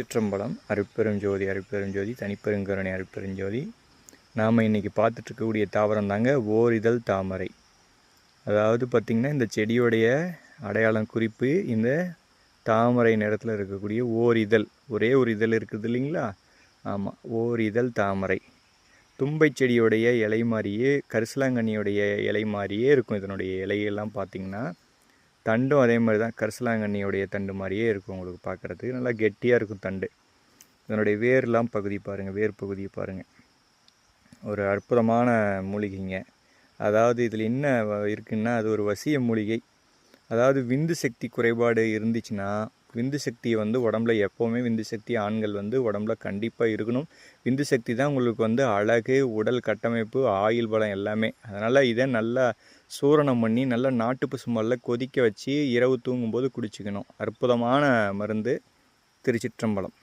சிற்றம்பலம் அருப்பெரும் ஜோதி தனிப்பெருங்கருணை அருட்பெருஞ்சோதி நாம் இன்றைக்கி பார்த்துட்ருக்கக்கூடிய தாவரம் தாங்க ஓரிதழ் தாமரை. அதாவது பார்த்திங்கன்னா இந்த செடியோடைய அடையாளம் குறிப்பு இந்த தாமரை நிறத்தில் இருக்கக்கூடிய ஓர் இதழ் ஒரே ஒரு இதழ் இருக்குது இல்லைங்களா? ஆமாம் ஓர் இதழ் தாமரை. தும்பை செடியோடைய இலை மாதிரியே கரிசலாங்கண்ணியோடைய இலை மாதிரியே இருக்கும் இதனுடைய இலையெல்லாம் பார்த்திங்கன்னா. தண்டும் அதே மாதிரி தான். கரிசலாங்கண்ணியோடைய தண்டு மாதிரியே இருக்கும் உங்களுக்கு பார்க்குறதுக்கு. நல்லா கெட்டியாக இருக்கும் தண்டு. இதனுடைய வேர்லாம் பகுதி பாருங்கள் வேர் பகுதியை பாருங்கள் ஒரு அற்புதமான மூலிகைங்க. அதாவது இதில் என்ன வ- இருக்குன்னா அது ஒரு வசிய மூலிகை. அதாவது விந்து சக்தி குறைபாடு இருந்துச்சுன்னா விந்து சக்தியை வந்து உடம்புல எப்போவுமே விந்து சக்தி ஆண்கள் வந்து உடம்புல கண்டிப்பாக இருக்கணும். விந்து சக்தி தான் உங்களுக்கு வந்து அழகு உடல் கட்டமைப்பு ஆயுள் பலம் எல்லாமே. அதனால் இதை நல்லா சூரணம் பண்ணி நல்லா நாட்டு பசும்பாலில் கொதிக்க வச்சு இரவு தூங்கும்போது குடிச்சிக்கணும். அற்புதமான மருந்து திருச்சிற்றம்பலம்.